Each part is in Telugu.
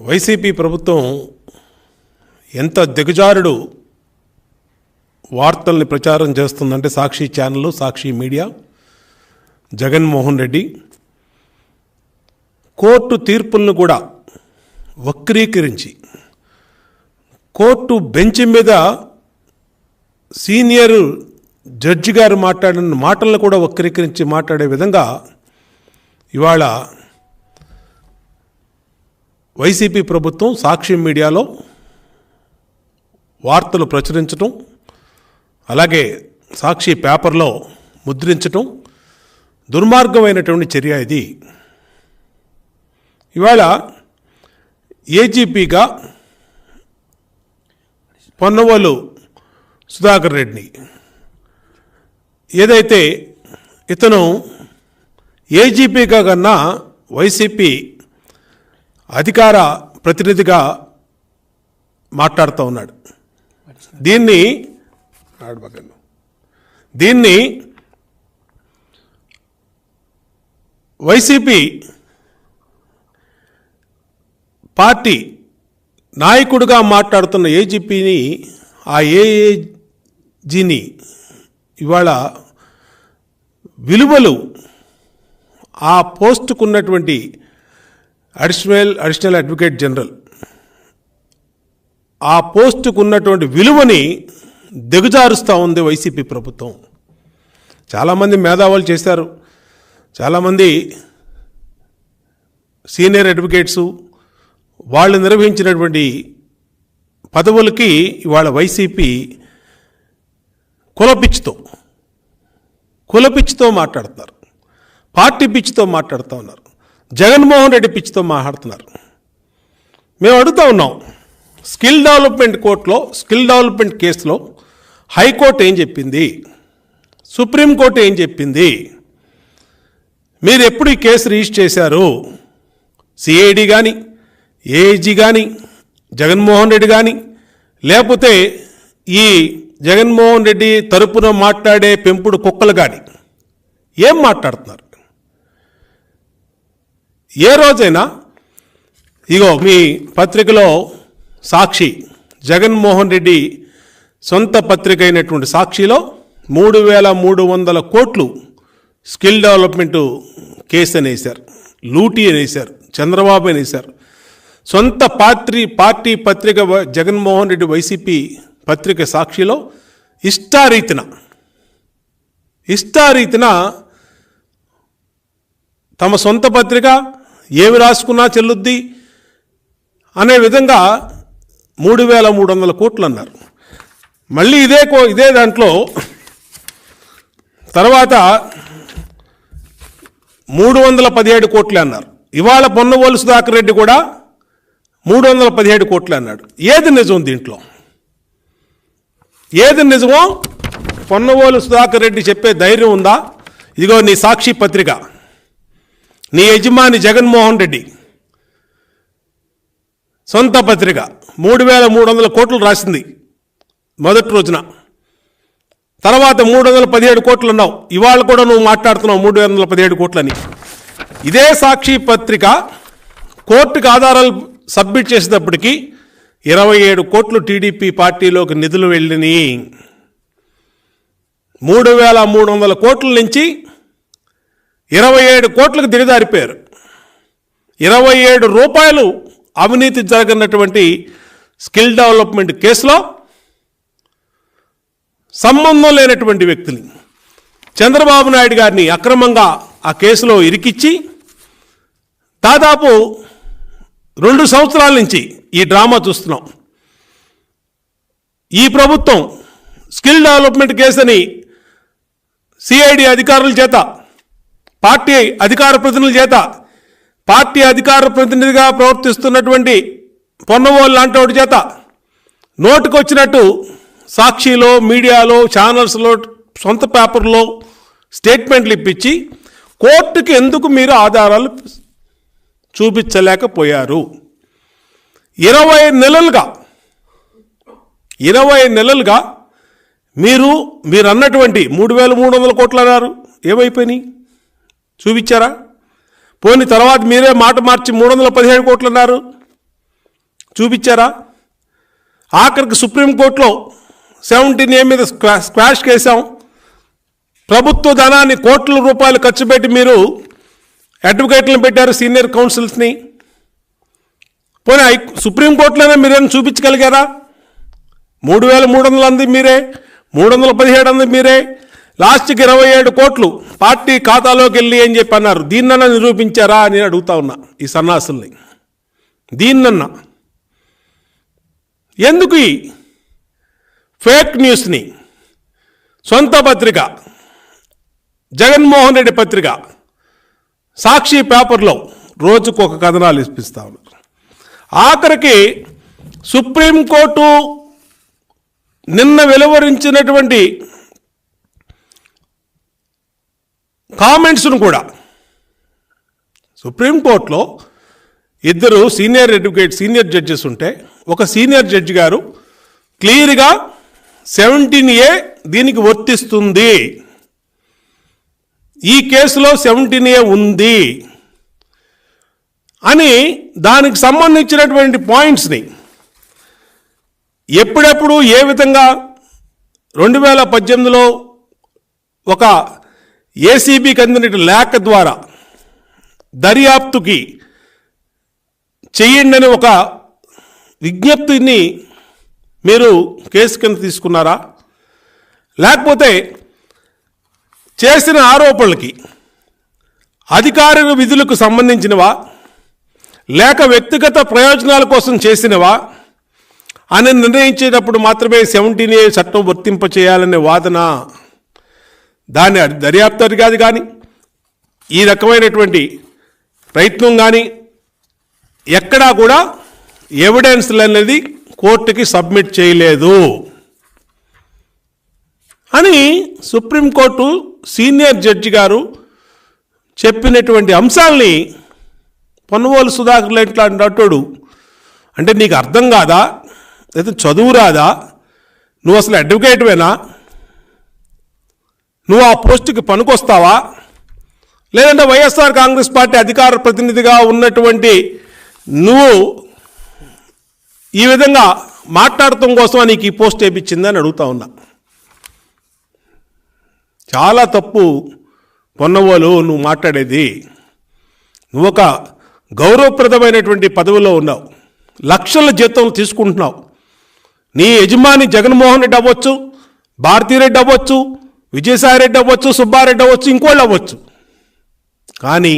వైసీపీ ప్రభుత్వం ఎంత దిగజారుడు వార్తల్ని ప్రచారం చేస్తుందంటే Sakshi channel Sakshi media Jaganmohan Reddy. Court తీర్పులను కూడా వక్రీకరించి కోర్టు బెంచ్ మీద సీనియర్ జడ్జి గారు మాట్లాడిన మాటలను కూడా వక్రీకరించి మాట్లాడే విధంగా ఇవాళ వైసీపీ ప్రభుత్వం సాక్షి మీడియాలో వార్తలు ప్రచురించటం అలాగే సాక్షి పేపర్లో ముద్రించటం దుర్మార్గమైనటువంటి చర్య ఇది. ఇవాళ ఏజీపీగా పొన్నవోలు సుధాకర్ రెడ్డిని. ఏదైతే ఇతను ఏజీపీగా కన్నా వైసీపీ అధికార ప్రతినిధిగా మాట్లాడుతూ ఉన్నాడు. దీన్ని దీన్ని వైసీపీ పార్టీ నాయకుడిగా మాట్లాడుతున్న ఏజీపీని ఆ ఏఏజీని ఇవాళ విలువలు ఆ పోస్టుకున్నటువంటి అడిషనల్ అడిషనల్ అడ్వకేట్ జనరల్. ఆ పోస్టుకు ఉన్నటువంటి విలువని దిగజారుస్తూ ఉంది వైసీపీ ప్రభుత్వం. చాలామంది మేధావులు చేశారు. చాలామంది సీనియర్ అడ్వకేట్సు వాళ్ళు నిర్వహించినటువంటి పదవులకి ఇవాళ వైసీపీ కులపిచ్చితో కులపిచ్చితో మాట్లాడుతున్నారు. పార్టీ పిచ్చితో మాట్లాడుతూ ఉన్నారు. జగన్మోహన్ రెడ్డి పిచ్చితో మాట్లాడుతున్నారు. మేము అడుగుతా ఉన్నాం స్కిల్ డెవలప్మెంట్ కోర్టులో స్కిల్ డెవలప్మెంట్ కేసులో హైకోర్టు ఏం చెప్పింది? సుప్రీంకోర్టు ఏం చెప్పింది? మీరు ఎప్పుడు ఈ కేసు రిజిస్టర్ చేశారు? సిఐడి కానీ ఏఐజీ కానీ జగన్మోహన్ రెడ్డి కానీ లేకపోతే ఈ జగన్మోహన్ రెడ్డి తరపున మాట్లాడే పెంపుడు కుక్కలు కానీ ఏం మాట్లాడుతున్నారు? ఏ రోజైనా ఇగో మీ పత్రికలో సాక్షి జగన్మోహన్ రెడ్డి సొంత పత్రిక అయినటువంటి సాక్షిలో మూడు వేల మూడు వందల కోట్లు స్కిల్ డెవలప్మెంట్ కేసు అనేసారు లూటీ అనేసారు చంద్రబాబు అనేసారు సొంత పార్టీ పార్టీ పత్రిక జగన్మోహన్ రెడ్డి వైసీపీ పత్రిక సాక్షిలో ఇష్టారీతిన ఇష్టారీతిన తమ సొంత పత్రిక ఏమి రాసుకున్నా చెల్లుద్ది? అనే విధంగా మూడు వేల మూడు వందల కోట్లు అన్నారు మళ్ళీ ఇదే కో ఇదే దాంట్లో తర్వాత మూడు వందల పదిహేడు కోట్లే అన్నారు. ఇవాళ పొన్నవోలు సుధాకర్ రెడ్డి కూడా మూడు వందల పదిహేడు కోట్లు అన్నాడు. ఏది నిజం దీంట్లో? ఏది నిజమో పొన్నవోలు సుధాకర్ రెడ్డి చెప్పే ధైర్యం ఉందా? ఇదిగో నీ సాక్షి పత్రిక. నీ యజమాని జగన్మోహన్ రెడ్డి. సొంత పత్రిక మూడు వేల మూడు వందల కోట్లు రాసింది మొదటి రోజున. తర్వాత మూడు వందల పదిహేడు కోట్లు అన్నావు. ఇవాళ కూడా నువ్వు మాట్లాడుతున్నావు మూడు వందల పదిహేడు కోట్లని. ఇదే సాక్షి పత్రిక కోర్టుకు ఆధారాలు సబ్మిట్ చేసినప్పటికీ ఇరవై ఏడు కోట్లు టీడీపీ పార్టీలోకి నిధులు వెళ్ళినాయి. మూడు వేల మూడు వందల కోట్ల నుంచి ఇరవై ఏడు కోట్లకు దిగజారిపోయారు. ఇరవై ఏడు రూపాయలు అవినీతి జరగనటువంటి స్కిల్ డెవలప్మెంట్ కేసులో సంబంధం లేనటువంటి వ్యక్తిని చంద్రబాబు నాయుడు గారిని అక్రమంగా ఆ కేసులో ఇరికిచ్చి దాదాపు రెండు సంవత్సరాల నుంచి ఈ డ్రామా చూస్తున్నాం. ఈ ప్రభుత్వం స్కిల్ డెవలప్మెంట్ కేసుని సిఐడి అధికారుల చేత పార్టీ అధికార ప్రతినిధుల చేత పార్టీ అధికార ప్రతినిధిగా ప్రవర్తిస్తున్నటువంటి పొన్నవోలు లాంటి చేత నోటుకొచ్చినట్టు సాక్షిలో మీడియాలో ఛానల్స్లో సొంత పేపర్లో స్టేట్మెంట్లు ఇప్పించి కోర్టుకి ఎందుకు మీరు ఆధారాలు చూపించలేకపోయారు? ఇరవై నెలలుగా ఇరవై నెలలుగా మీరు మీరు అన్నటువంటి మూడు వేల మూడు వందల కోట్లు అన్నారు ఏమైపోయినాయి చూపించారా? పోని తర్వాత మీరే మాట మార్చి మూడు వందల పదిహేడు కోట్లు అన్నారు చూపించారా? ఆఖరికి సుప్రీంకోర్టులో సెవెంటీన్ ఏ మీద స్క్వా- స్క్వాష్ కేసాం ప్రభుత్వ ధనాన్ని కోట్ల రూపాయలు ఖర్చు పెట్టి మీరు అడ్వకేట్లను పెట్టారు సీనియర్ కౌన్సిల్స్ని. పోనీ హై సుప్రీంకోర్టులోనే మీరేమైనా చూపించగలిగారా? మూడు వేల మూడు వందలు అంది మీరే మూడు వందల పదిహేడు అంది మీరే లాస్ట్కి ఇరవై ఏడు కోట్లు పార్టీ ఖాతాలోకి వెళ్ళి అని చెప్పి అన్నారు దీన్నన్నా నిరూపించారా అని అడుగుతా ఉన్నా ఈ సన్నాసుల్ని. దీన్నన్నా. ఎందుకు ఈ ఫేక్ న్యూస్ని? సొంత పత్రిక జగన్మోహన్ రెడ్డి పత్రిక సాక్షి పేపర్లో రోజుకు ఒక కథనాలు ఇప్పిస్తా ఉన్నారు. ఆఖరికి సుప్రీంకోర్టు నిన్న వెలువరించినటువంటి కామెంట్స్ను కూడా. సుప్రీంకోర్టులో ఇద్దరు సీనియర్ అడ్వకేట్ సీనియర్ జడ్జెస్ ఉంటే ఒక సీనియర్ జడ్జి గారు క్లియర్గా సెవెంటీన్ ఏ దీనికి వర్తిస్తుంది. ఈ కేసులో సెవెంటీన్ ఏ ఉంది అని దానికి సంబంధించినటువంటి పాయింట్స్ని ఎప్పుడెప్పుడు ఏ విధంగా రెండు వేల పద్దెనిమిదిలో ఒక ఏసీబీకి అందిన లేఖ ద్వారా దర్యాప్తుకి చెయ్యండి అని ఒక విజ్ఞప్తిని మీరు కేసు కింద తీసుకున్నారా? లేకపోతే చేసిన ఆరోపణలకి అధికారిక విధులకు సంబంధించినవా? లేక వ్యక్తిగత ప్రయోజనాల కోసం చేసినవా? అని నిర్ణయించేటప్పుడు మాత్రమే సెవెంటీన్ ఏ చట్టం వర్తింపచేయాలనే వాదన దాని దర్యాప్తు అధికారి కానీ ఈ రకమైనటువంటి ప్రయత్నం కానీ ఎక్కడా కూడా ఎవిడెన్స్లు అనేది కోర్టుకి సబ్మిట్ చేయలేదు. అని సుప్రీంకోర్టు సీనియర్ జడ్జి గారు చెప్పినటువంటి అంశాల్ని పొన్నవోలు సుధాకర్ లాంటి అట్టోడు అంటే నీకు అర్థం కాదా? లేదా చదువు రాదా? నువ్వు అసలు అడ్వకేట్వేనా నువ్వు ఆ పోస్టుకి పనికొస్తావా? లేదంటే వైఎస్ఆర్ కాంగ్రెస్ పార్టీ అధికార ప్రతినిధిగా ఉన్నటువంటి నువ్వు ఈ విధంగా మాట్లాడటం కోసం నీకు ఈ పోస్ట్ వేయించిందని అడుగుతా ఉన్నా. చాలా తప్పు పొన్నవోలు నువ్వు మాట్లాడేది. నువ్వు ఒక గౌరవప్రదమైనటువంటి పదవిలో ఉన్నావు. లక్షల జీతం తీసుకుంటున్నావు. నీ యజమాని జగన్మోహన్ రెడ్డి అవ్వచ్చు భారతీరెడ్డి అవ్వచ్చు విజయసాయిరెడ్డి అవ్వచ్చు సుబ్బారెడ్డి అవ్వచ్చు ఇంకోళ్ళు అవ్వచ్చు. కానీ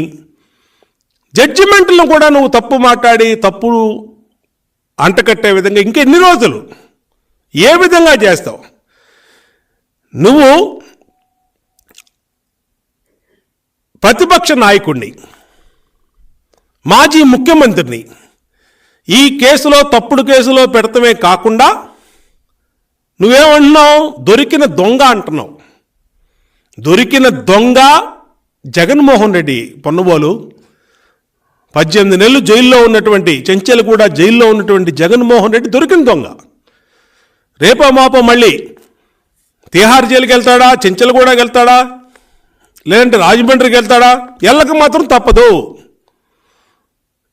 జడ్జిమెంట్లను కూడా నువ్వు తప్పు మాట్లాడి తప్పు అంటకట్టే విధంగా ఇంకెన్ని రోజులు? ఏ విధంగా చేస్తావు? నువ్వు ప్రతిపక్ష నాయకుడిని మాజీ ముఖ్యమంత్రిని ఈ కేసులో తప్పుడు కేసులో పెడతమే కాకుండా నువ్వేమంటున్నావు? దొరికిన దొంగ అంటున్నావు. దొరికిన దొంగ జగన్మోహన్ రెడ్డి పొన్నబోలు పద్దెనిమిది నెలలు జైల్లో ఉన్నటువంటి చెంచెలు కూడా జైల్లో ఉన్నటువంటి జగన్మోహన్ రెడ్డి దొరికిన దొంగ. రేపో మాపో మళ్ళీ తీహార్ జైలుకి వెళ్తాడా? చెంచెలు కూడా వెళ్తాడా? లేదంటే రాజమండ్రికి వెళ్తాడా? ఎల్లకి మాత్రం తప్పదు.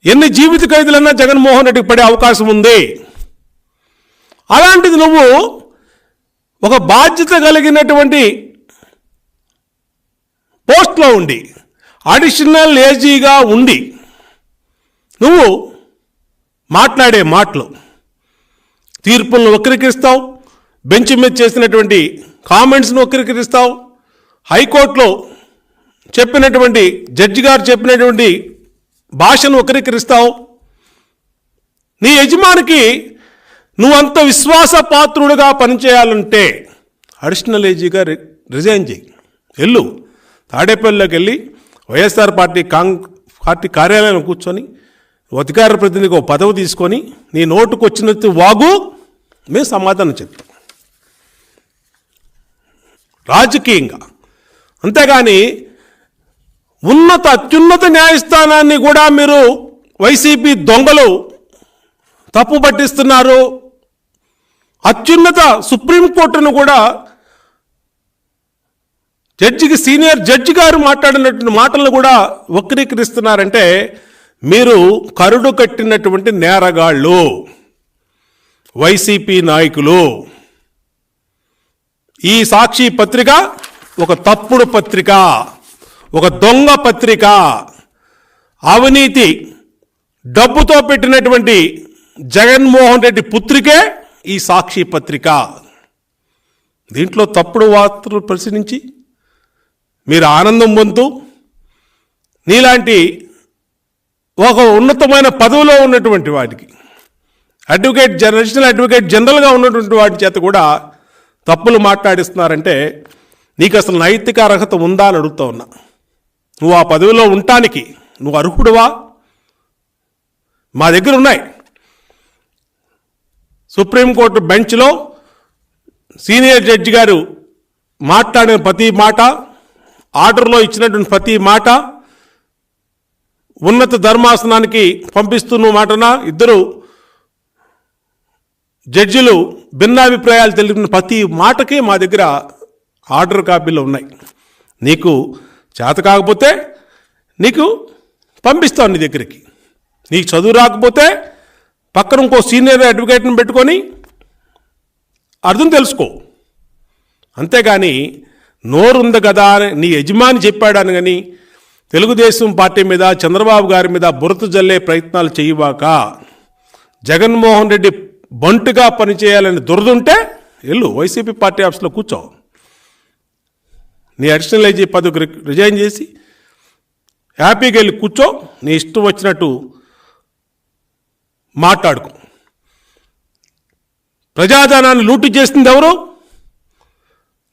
ఎన్ని జీవిత ఖైదులన్నా జగన్మోహన్ రెడ్డికి పడే అవకాశం ఉంది. అలాంటిది నువ్వు ఒక బాధ్యత కలిగినటువంటి పోస్ట్లో ఉండి అడిషనల్ ఏజీగా ఉండి నువ్వు మాట్లాడే మాటలు తీర్పులను వక్రీకరిస్తావు బెంచ్ మీద చేసినటువంటి కామెంట్స్ను వక్రీకరిస్తావు హైకోర్టులో చెప్పినటువంటి జడ్జి గారు చెప్పినటువంటి భాషను వక్రీకరిస్తావు. నీ యజమానికి నువ్వంత విశ్వాసపాత్రుడుగా పనిచేయాలంటే అడిషనల్ ఏజీగా రి- రిజైన్ చేయి. వెళ్ళు. తాడేపల్లిలోకి వెళ్ళి వైఎస్ఆర్ పార్టీ కాంగ్ పార్టీ కార్యాలయంలో కూర్చొని అధికార ప్రతినిధికి ఒక పదవి తీసుకొని నీ నోటుకు వచ్చినట్టు వాగు మేము సమాధానం చెప్తాం. రాజకీయంగా. అంతేగాని ఉన్నత అత్యున్నత న్యాయస్థానాన్ని కూడా మీరు వైసీపీ దొంగలు తప్పు పట్టిస్తున్నారు అత్యున్నత సుప్రీంకోర్టును కూడా జడ్జికి సీనియర్ జడ్జి గారు మాట్లాడినటువంటి మాటలను కూడా వక్రీకరిస్తున్నారంటే మీరు కరుడు కట్టినటువంటి నేరగాళ్ళు వైసీపీ నాయకులు. ఈ సాక్షి పత్రిక ఒక తప్పుడు పత్రిక ఒక దొంగ పత్రిక. అవినీతి డబ్బుతో పెట్టినటువంటి జగన్మోహన్ రెడ్డి పుత్రికే ఈ సాక్షి పత్రిక. దీంట్లో తప్పుడు వార్తలు పరిశీలించి మీరు ఆనందం పొందుతూ నీలాంటి ఒక ఉన్నతమైన పదవిలో ఉన్నటువంటి వాటికి అడ్వకేట్ నేషనల్ అడ్వకేట్ జనరల్గా ఉన్నటువంటి వాటి చేత కూడా తప్పులు మాట్లాడిస్తున్నారంటే నీకు అసలు నైతిక అర్హత ఉందా అని అడుగుతా ఉన్నా. నువ్వు ఆ పదవిలో ఉండటానికి నువ్వు అర్హుడువా? మా దగ్గర ఉన్నాయి. సుప్రీంకోర్టు బెంచ్లో సీనియర్ జడ్జి గారు మాట్లాడిన ప్రతి మాట ఆర్డర్లో ఇచ్చినటువంటి ప్రతి మాట ఉన్నత ధర్మాసనానికి పంపిస్తున్న మాటన ఇద్దరు జడ్జిలు భిన్నాభిప్రాయాలు తెలిపిన ప్రతి మాటకి మా దగ్గర ఆర్డర్ కాపీలు ఉన్నాయి. నీకు చేత కాకపోతే నీకు పంపిస్తాను నీ దగ్గరికి. నీకు చదువు రాకపోతే పక్కన ఇంకో సీనియర్ అడ్వకేట్ని పెట్టుకొని అర్థం తెలుసుకో. అంతేగాని నోరుంది కదా అని నీ యజమాని చెప్పాడని కానీ తెలుగుదేశం పార్టీ మీద చంద్రబాబు గారి మీద బురత జల్లే ప్రయత్నాలు చేయవాక జగన్మోహన్ రెడ్డి బంటుగా పనిచేయాలని దురదుంటే వెళ్ళు వైసీపీ పార్టీ ఆఫీస్లో కూర్చో. నీ అడిషనల్ ఐజీ పదవికి రి- రిజైన్ చేసి హ్యాపీగా వెళ్ళి కూర్చో నీ ఇష్టం వచ్చినట్టు మాట్లాడుకో. ప్రజాధనాన్ని లూటు చేసింది ఎవరు?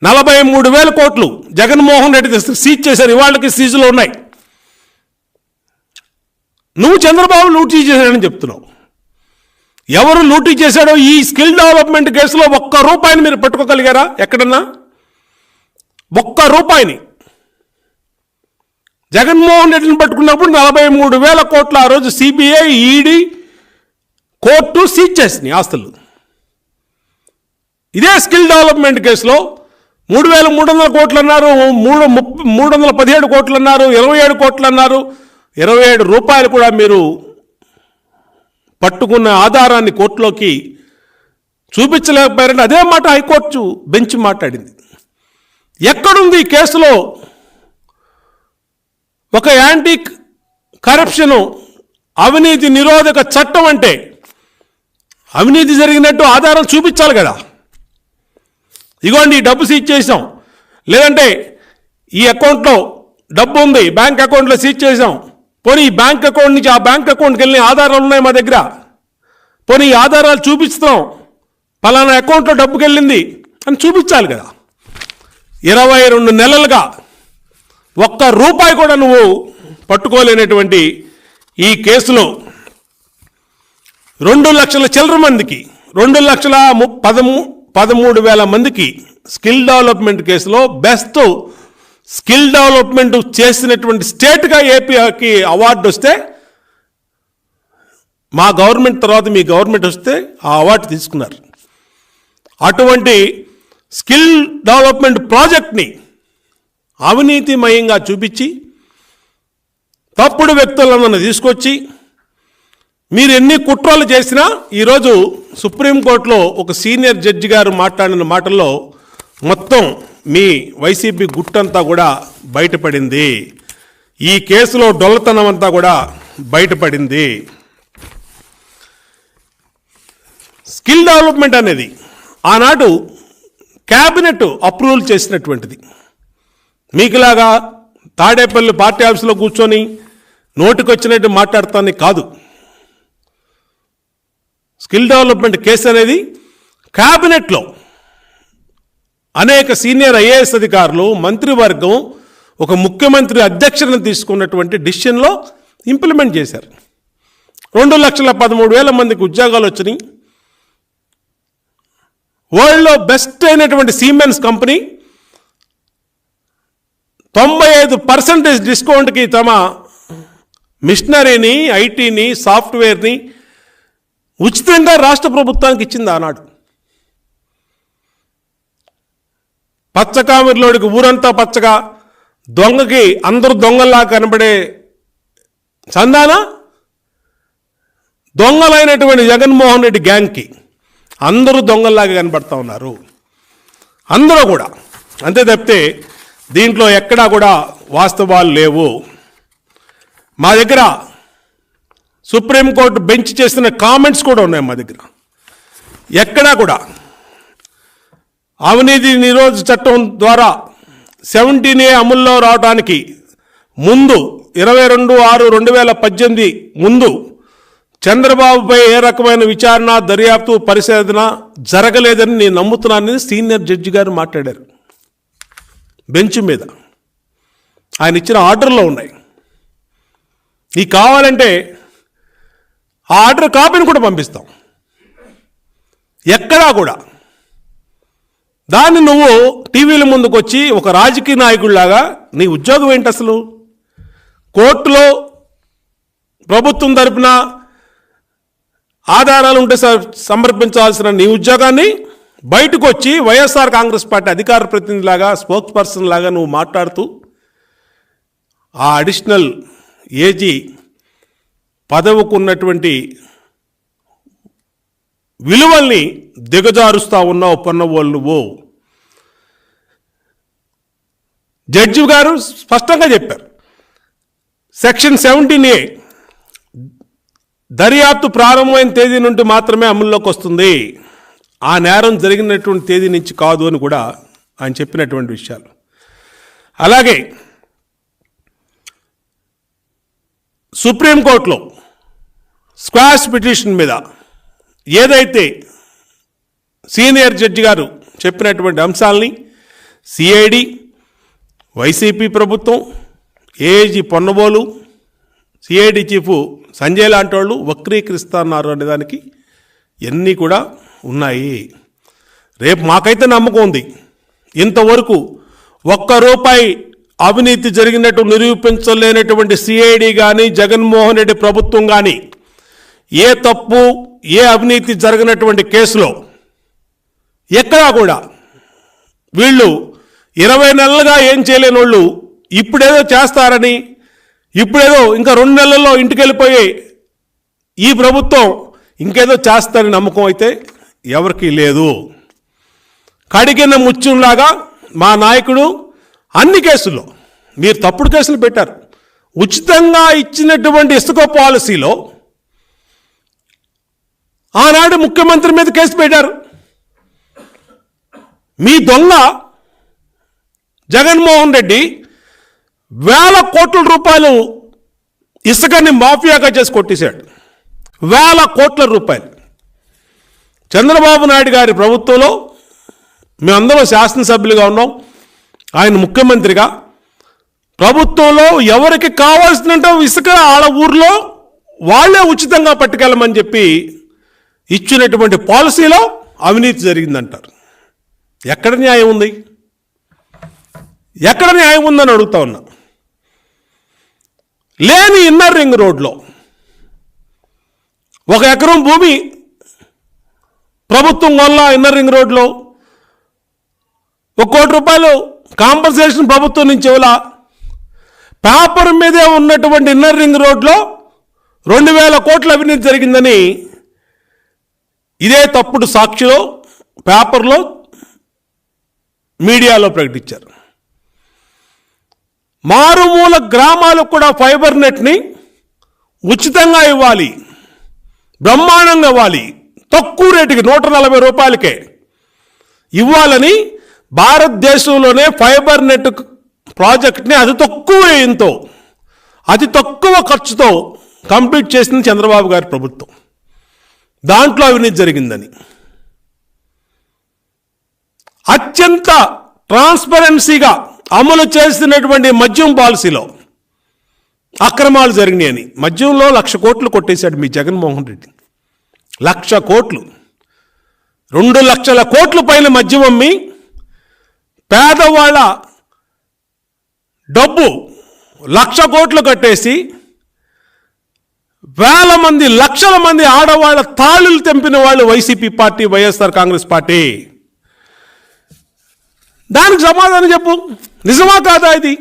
నలభై మూడు వేల కోట్లు జగన్మోహన్ రెడ్డి సీజ్ చేశారు. ఇవాళకి సీజులో ఉన్నాయి. నువ్వు చంద్రబాబు లూటీ చేశాడని చెప్తున్నావు. ఎవరు లూటీ చేశాడో ఈ స్కిల్ డెవలప్మెంట్ కేసులో ఒక్క రూపాయిని మీరు పట్టుకోగలిగారా? ఎక్కడన్నా? ఒక్క రూపాయిని. జగన్మోహన్ రెడ్డిని పట్టుకున్నప్పుడు నలభై మూడు వేల కోట్ల ఆ రోజు సిబిఐ ఈడీ కోర్టు సీజ్ చేసినాయి ఆస్తులు. ఇదే స్కిల్ డెవలప్మెంట్ కేసులో మూడు వేల మూడు వందల కోట్లు అన్నారు మూడు ముప్పై మూడు వందల పదిహేడు కోట్లు అన్నారు ఇరవై ఏడు కోట్లు అన్నారు ఇరవై ఏడు రూపాయలు కూడా మీరు పట్టుకున్న ఆధారాన్ని కోర్టులోకి చూపించలేకపోయారంటే అదే మాట హైకోర్టు బెంచ్ మాట్లాడింది. ఎక్కడుంది ఈ కేసులో? ఒక యాంటీ కరప్షను అవినీతి నిరోధక చట్టం అంటే అవినీతి జరిగినట్టు ఆధారం చూపించాలి కదా. ఇగోండి డబ్బు సీజ్ చేసాం లేదంటే ఈ అకౌంట్లో డబ్బు ఉంది బ్యాంక్ అకౌంట్లో సీజ్ చేసాం పోనీ ఈ బ్యాంక్ అకౌంట్ నుంచి ఆ బ్యాంక్ అకౌంట్కి వెళ్ళిన ఆధారాలు ఉన్నాయి మా దగ్గర. పోనీ ఈ ఆధారాలు చూపిస్తున్నాం. పలానా అకౌంట్లో డబ్బుకి వెళ్ళింది అని చూపించాలి కదా. ఇరవై రెండు నెలలుగా ఒక్క రూపాయి కూడా నువ్వు పట్టుకోలేనటువంటి ఈ కేసులో రెండు లక్షల చిల్లర మందికి రెండు లక్షల ము- పదమూ పదమూడు వేల మందికి స్కిల్ డెవలప్మెంట్ కేసులో బెస్ట్ స్కిల్ డెవలప్మెంట్ చేసినటువంటి స్టేట్గా ఏపీకి అవార్డు వస్తే మా గవర్నమెంట్ తర్వాత మీ గవర్నమెంట్ వస్తే ఆ అవార్డు తీసుకున్నారు. అటువంటి స్కిల్ డెవలప్మెంట్ ప్రాజెక్ట్ని అవినీతిమయంగా చూపించి తప్పుడు వ్యక్తులను తీసుకొచ్చి మీరు ఎన్ని కుట్రలు చేసినా ఈరోజు సుప్రీంకోర్టులో ఒక సీనియర్ జడ్జి గారు మాట్లాడిన మాటల్లో మొత్తం మీ వైసీపీ గుట్టంతా కూడా బయటపడింది. ఈ కేసులో డొల్లతనం అంతా కూడా బయటపడింది. స్కిల్ డెవలప్మెంట్ అనేది ఆనాడు క్యాబినెట్ అప్రూవల్ చేసినటువంటిది. మీకులాగా తాడేపల్లి పార్టీ ఆఫీసులో కూర్చొని నోటికొచ్చినట్టు మాట్లాడతాన్ని కాదు. స్కిల్ డెవలప్మెంట్ కేసు అనేది క్యాబినెట్లో అనేక సీనియర్ ఐఏఎస్ అధికారులు మంత్రివర్గం ఒక ముఖ్యమంత్రి అధ్యక్షతను తీసుకున్నటువంటి డిసిషన్లో ఇంప్లిమెంట్ చేశారు. రెండు లక్షల పదమూడు వేల మందికి ఉద్యోగాలు వచ్చినాయి. వరల్డ్లో బెస్ట్ అయినటువంటి సీమెన్స్ కంపెనీ తొంభై ఐదు పర్సెంటేజ్ డిస్కౌంట్కి తమ మిషనరీని ఐటీని సాఫ్ట్వేర్ని ఉచితంగా రాష్ట్ర ప్రభుత్వానికి ఇచ్చింది ఆనాడు. పచ్చకామిరిలోడికి ఊరంతా పచ్చగా దొంగకి అందరూ దొంగల్లా కనబడే చందాన? దొంగలైనటువంటి జగన్మోహన్ రెడ్డి గ్యాంగ్కి అందరూ దొంగల్లాగా కనబడతా ఉన్నారు. అందరూ కూడా. అంతే తప్పితే దీంట్లో ఎక్కడా కూడా వాస్తవాలు లేవు. మా దగ్గర సుప్రీంకోర్టు బెంచ్ చేసిన కామెంట్స్ కూడా ఉన్నాయి మా దగ్గర. ఎక్కడా కూడా. అవినీతి నిరోధ చట్టం ద్వారా సెవెంటీన్ ఏ అమల్లో రావడానికి ముందు ఇరవై రెండు ఆరు రెండు వేల పద్దెనిమిది ముందు చంద్రబాబుపై ఏ రకమైన విచారణ దర్యాప్తు పరిశోధన జరగలేదని నేను నమ్ముతున్నానని సీనియర్ జడ్జి గారు మాట్లాడారు. బెంచ్ మీద. ఆయన ఇచ్చిన ఆర్డర్లో ఉన్నాయి. నీకు కావాలంటే ఆ ఆర్డర్ కాపీని కూడా పంపిస్తాం. ఎక్కడా కూడా. దాన్ని నువ్వు టీవీల ముందుకు వచ్చి ఒక రాజకీయ నాయకుడిలాగా నీ ఉద్యోగం ఏంటి అసలు? కోర్టులో ప్రభుత్వం తరపున ఆధారాలు ఉంటే స- సమర్పించాల్సిన నీ ఉద్యోగాన్ని బయటకు వచ్చి వైఎస్ఆర్ కాంగ్రెస్ పార్టీ అధికార ప్రతినిధిలాగా స్పోక్స్ పర్సన్ లాగా నువ్వు మాట్లాడుతూ ఆ అడిషనల్ ఏజీ పదవికున్నటువంటి విలువల్ని దిగజారుస్తా ఉన్నావు పొన్నవోళ్ళు నువ్వు జడ్జి గారు స్పష్టంగా చెప్పారు. సెక్షన్ సెవెంటీన్ ఏ దర్యాప్తు ప్రారంభమైన తేదీ నుండి మాత్రమే అమల్లోకి వస్తుంది. ఆ నేరం జరిగినటువంటి తేదీ నుంచి కాదు అని కూడా ఆయన చెప్పినటువంటి విషయాలు. అలాగే సుప్రీంకోర్టులో స్క్వాష్ పిటిషన్ మీద ఏదైతే సీనియర్ జడ్జి గారు చెప్పినటువంటి అంశాలని సిఐడి వైసీపీ ప్రభుత్వం AG Ponnabolu CID chief Sanjay లాంటి వాళ్ళు వక్రీకరిస్తున్నారు అనే దానికి ఎన్ని కూడా ఉన్నాయి. రేపు మాకైతే నమ్మకం ఉంది. ఇంతవరకు ఒక్క రూపాయి అవినీతి జరిగినట్టు నిరూపించలేనటువంటి సిఐడి కానీ జగన్మోహన్ రెడ్డి ప్రభుత్వం కానీ ఏ తప్పు ఏ అవినీతి జరిగినటువంటి కేసులో ఎక్కడా కూడా వీళ్ళు ఇరవై నెలలుగా ఏం చేయలేని వాళ్ళు ఇప్పుడేదో చేస్తారని ఇప్పుడేదో ఇంకా రెండు నెలల్లో ఇంటికి వెళ్ళిపోయి ఈ ప్రభుత్వం ఇంకేదో చేస్తారని నమ్మకం అయితే ఎవరికీ లేదు. కడిగిన ముత్యంలాగా మా నాయకుడు అన్ని కేసుల్లో మీరు తప్పుడు కేసులు పెట్టారు. ఉచితంగా ఇచ్చినటువంటి ఇసుక పాలసీలో ఆనాడు ముఖ్యమంత్రి మీద కేసు పెట్టారు. మీ దొంగ జగన్మోహన్ రెడ్డి వేల కోట్ల రూపాయలు ఇసుకని మాఫియాగా చేసి కొట్టేశాడు. వేల కోట్ల రూపాయలు. చంద్రబాబు నాయుడు గారి ప్రభుత్వంలో మేమందరం శాసనసభ్యులుగా ఉన్నాం. ఆయన ముఖ్యమంత్రిగా. ప్రభుత్వంలో ఎవరికి కావాల్సినంత ఇసుక ఆడ ఊర్లో వాళ్ళే ఉచితంగా పట్టుకెళ్ళమని చెప్పి ఇచ్చినటువంటి పాలసీలో అవినీతి జరిగిందంటారు. ఎక్కడ న్యాయం ఉంది? ఎక్కడ న్యాయం ఉందని అడుగుతా ఉన్నా. లేని ఇన్నర్ రింగ్ రోడ్లో ఒక ఎకరం భూమి ప్రభుత్వం వల్ల ఇన్నర్ రింగ్ రోడ్లో ఒక కోటి రూపాయలు కాంపన్సేషన్ ప్రభుత్వం నుంచి ఇవ్వాల? పేపర్ మీదే ఉన్నటువంటి ఇన్నర్ రింగ్ రోడ్లో రెండు వేల కోట్ల అవినీతి జరిగిందని ఇదే తప్పుడు సాక్షిలో పేపర్లో మీడియాలో ప్రకటించారు. మారుమూల గ్రామాలకు కూడా ఫైబర్ నెట్ని ఉచితంగా ఇవ్వాలి బ్రహ్మాండంగా ఇవ్వాలి తక్కువ రేటుకి నూట నలభై రూపాయలకే ఇవ్వాలని భారతదేశంలోనే ఫైబర్ నెట్ ప్రాజెక్ట్ని అతి తక్కువ వ్యయంతో అతి తక్కువ ఖర్చుతో కంప్లీట్ చేసింది చంద్రబాబు గారి ప్రభుత్వం. దాంట్లో అవినీతి జరిగిందని. అత్యంత ట్రాన్స్పరెన్సీగా అమలు చేస్తున్నటువంటి మద్యం పాలసీలో అక్రమాలు జరిగినాయని. మద్యంలో లక్ష కోట్లు కొట్టేశాడు మీ జగన్మోహన్ రెడ్డి. లక్ష కోట్లు. రెండు లక్షల కోట్ల పైన మద్యం అమ్మి పేదవాళ్ళ డబ్బు లక్ష కోట్లు కట్టేసి వేల మంది లక్షల మంది ఆడవాళ్ళ తాళులు తెంపిన వాళ్ళు YCP party YSR Congress party. దానికి సమాధానం చెప్పు. నిజమా కాదా ఇది?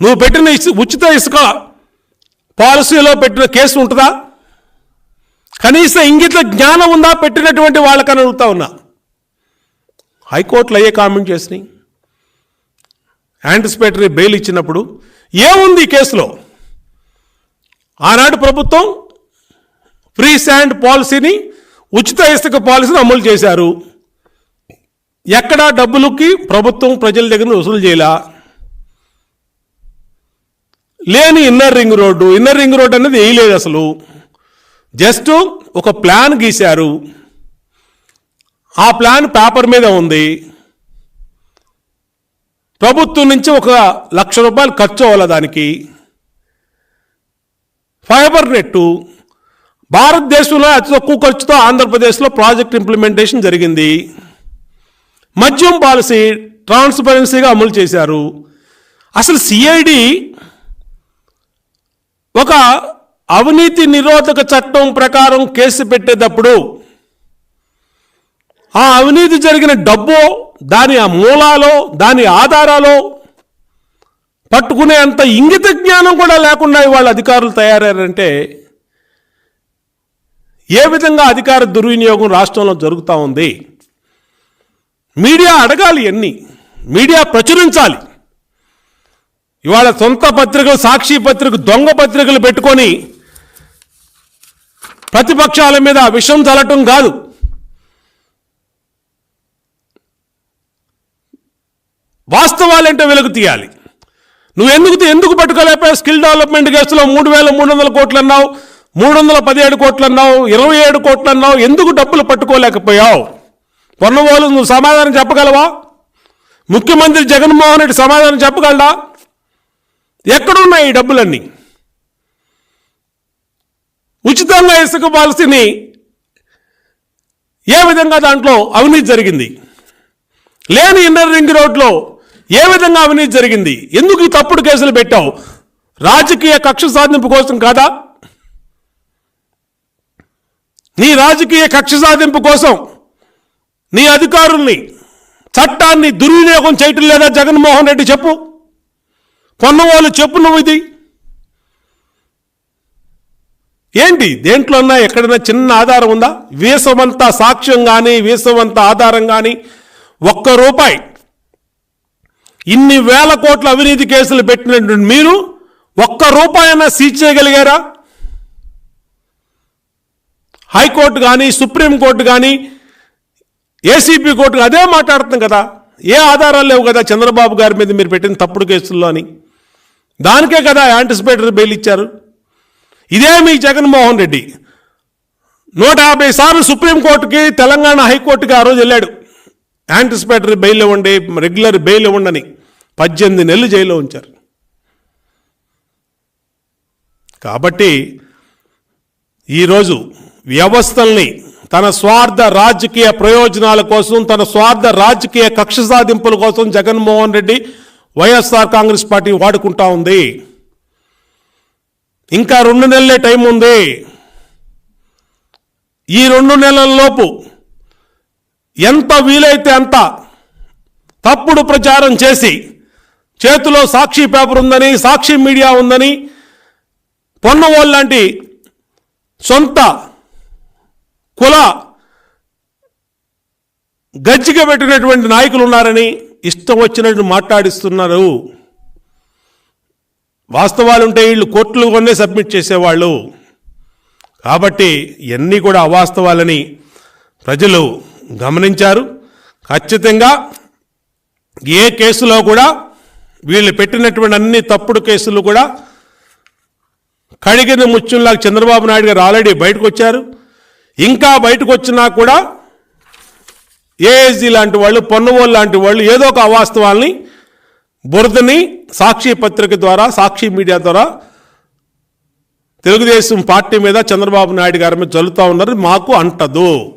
నువ్వు పెట్టిన ఉచిత ఇసుక పాలసీలో పెట్టిన కేసు ఉంటుందా? కనీస ఇంగిత జ్ఞానం ఉందా పెట్టినటువంటి వాళ్ళకని అడుగుతా ఉన్నా. హైకోర్టులో అయ్యే కామెంట్ చేసినాయి. యాంటిసిపేటరీ బెయిల్ ఇచ్చినప్పుడు ఏముంది ఈ కేసులో? ఆనాడు ప్రభుత్వం ఫ్రీ శాండ్ పాలసీని ఉచిత ఇసుక పాలసీని అమలు చేశారు. ఎక్కడా డబ్బులకి ప్రభుత్వం ప్రజల దగ్గర వసూలు చేయలా. లేని inner ring road inner ring road అనేది వేయలేదు అసలు. జస్ట్ ఒక ప్లాన్ గీశారు. ఆ ప్లాన్ పేపర్ మీద ఉంది. ప్రభుత్వం నుంచి ఒక లక్ష రూపాయలు ఖర్చు అవ్వాలి దానికి? ఫైబర్ నెట్టు భారతదేశంలో అతి తక్కువ ఖర్చుతో ఆంధ్రప్రదేశ్లో ప్రాజెక్ట్ ఇంప్లిమెంటేషన్ జరిగింది. మద్యం పాలసీ ట్రాన్స్పరెన్సీగా అమలు చేశారు. అసలు సిఐడి ఒక అవినీతి నిరోధక చట్టం ప్రకారం కేసు పెట్టేటప్పుడు ఆ అవినీతి జరిగిన డబ్బు దాని ఆ మూలాలో దాని ఆధారాలో పట్టుకునే అంత ఇంగిత జ్ఞానం కూడా లేకుండా ఇవాళ అధికారులు తయారయ్యారంటే ఏ విధంగా అధికార దుర్వినియోగం రాష్ట్రంలో జరుగుతూ ఉంది? మీడియా అడగాలి ఎన్ని? మీడియా ప్రచురించాలి. ఇవాళ సొంత పత్రికలు సాక్షి పత్రిక దొంగ పత్రికలు పెట్టుకొని ప్రతిపక్షాల మీద విషం చల్లటం కాదు. వాస్తవాలంటే వెలుగు తీయాలి. నువ్వు ఎందుకు ఎందుకు పట్టుకోలేకపోయా స్కిల్ డెవలప్మెంట్ కేసులో మూడు వేల మూడు వందల కోట్లు అన్నావు మూడు వందల పదిహేడు కోట్లు అన్నావు ఇరవై ఏడు కోట్లు అన్నావు ఎందుకు డబ్బులు పట్టుకోలేకపోయావు? పొన్నవాళ్ళు నువ్వు సమాధానం చెప్పగలవా? ముఖ్యమంత్రి జగన్మోహన్ రెడ్డి సమాధానం చెప్పగలడా? ఎక్కడున్నాయి ఈ డబ్బులన్నీ? ఉచితంగా ఇసుక పాలసీని ఏ విధంగా దాంట్లో అవినీతి జరిగింది? లేని ఇన్నర్ రింగ్ రోడ్లో ఏ విధంగా అవినీతి జరిగింది? ఎందుకు ఈ తప్పుడు కేసులు పెట్టావు? రాజకీయ కక్ష సాధింపు కోసం కాదా? నీ రాజకీయ కక్ష సాధింపు కోసం నీ అధికారుల్ని చట్టాన్ని దుర్వినియోగం చేయటం లేదా జగన్మోహన్ రెడ్డి చెప్పు. కొన్నవాళ్ళు చెప్పు నువ్వు ఇది. ఏంటి? దేంట్లోన్నా ఎక్కడైనా చిన్న ఆధారం ఉందా? వీసమంతా సాక్ష్యం కానీ వీసమంతా ఆధారం కానీ ఒక్క రూపాయి ఇన్ని వేల కోట్ల అవినీతి కేసులు పెట్టినటువంటి మీరు ఒక్క రూపాయైనా సీజ్ చేయగలిగారా? హైకోర్టు కానీ సుప్రీంకోర్టు కానీ ఏసీపీ కోర్టు అదే మాట్లాడుతుంది కదా. ఏ ఆధారాలు లేవు కదా చంద్రబాబు గారి మీద మీరు పెట్టిన తప్పుడు కేసుల్లో అని. దానికే కదా యాంటిసిపేటర్ బెయిల్ ఇచ్చారు. ఇదే మీ జగన్మోహన్ రెడ్డి. నూట యాభై సార్లు సుప్రీంకోర్టుకి తెలంగాణ హైకోర్టుకి ఆ రోజు వెళ్ళాడు. యాంటిసిపేటరీ బెయిల్ ఇవ్వండి రెగ్యులర్ బెయిల్ ఇవ్వండి అని. పద్దెనిమిది నెలలు జైల్లో ఉంచారు. కాబట్టి ఈరోజు వ్యవస్థల్ని తన స్వార్థ రాజకీయ ప్రయోజనాల కోసం తన స్వార్థ రాజకీయ కక్ష సాధింపుల కోసం Jaganmohan Reddy YSR Congress party వాడుకుంటా ఉంది. ఇంకా రెండు నెలలే టైం ఉంది. ఈ రెండు నెలల్లోపు ఎంత వీలైతే అంత తప్పుడు ప్రచారం చేసి చేతిలో సాక్షి పేపర్ ఉందని సాక్షి మీడియా ఉందని పొన్నవోళ్ళు లాంటి సొంత కుల గజ్జిగా పెట్టినటువంటి నాయకులు ఉన్నారని ఇష్టం వచ్చినట్టు మాట్లాడిస్తున్నారు. వాస్తవాలు ఉంటే వీళ్ళు కోర్టులు కొన్నే సబ్మిట్ చేసేవాళ్ళు. కాబట్టి ఇవన్నీ కూడా అవాస్తవాలని ప్రజలు గమనించారు. ఖచ్చితంగా ఏ కేసులో కూడా వీళ్ళు పెట్టినటువంటి అన్ని తప్పుడు కేసులు కూడా కడిగిన ముత్యంలాగా చంద్రబాబు నాయుడు గారు ఆల్రెడీ బయటకు వచ్చారు. ఇంకా బయటకు వచ్చినా కూడా ఏఎస్జీ లాంటి వాళ్ళు పొన్నవోలు లాంటి వాళ్ళు ఏదో ఒక అవాస్తవాల్ని బురదని సాక్షి పత్రిక ద్వారా సాక్షి మీడియా ద్వారా తెలుగుదేశం పార్టీ మీద చంద్రబాబు నాయుడు గారి మీద చల్లుతూ ఉన్నారు. మాకు అంటదు.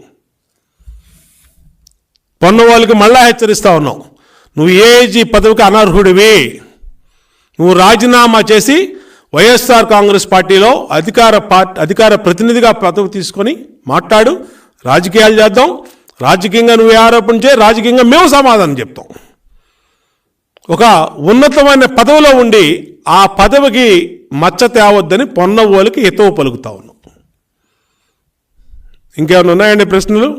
పొన్నవాళ్ళకి మళ్ళా హెచ్చరిస్తూ ఉన్నాం. నువ్వు ఏజీ పదవికి అనర్హుడివి? నువ్వు రాజీనామా చేసి వైఎస్ఆర్ కాంగ్రెస్ పార్టీలో అధికార పార్టీ అధికార ప్రతినిధిగా పదవి తీసుకొని మాట్లాడు రాజకీయాలు చేద్దాం రాజకీయంగా నువ్వు ఆరోపణ చేయి రాజకీయంగా మేము సమాధానం చెప్తాం. ఒక ఉన్నతమైన పదవిలో ఉండి ఆ పదవికి మచ్చ తేవద్దని పొన్నవోలికి హితవు పలుకుతా ఉన్నాం ఇంకేమైనా ఉన్నాయండి ప్రశ్నలు?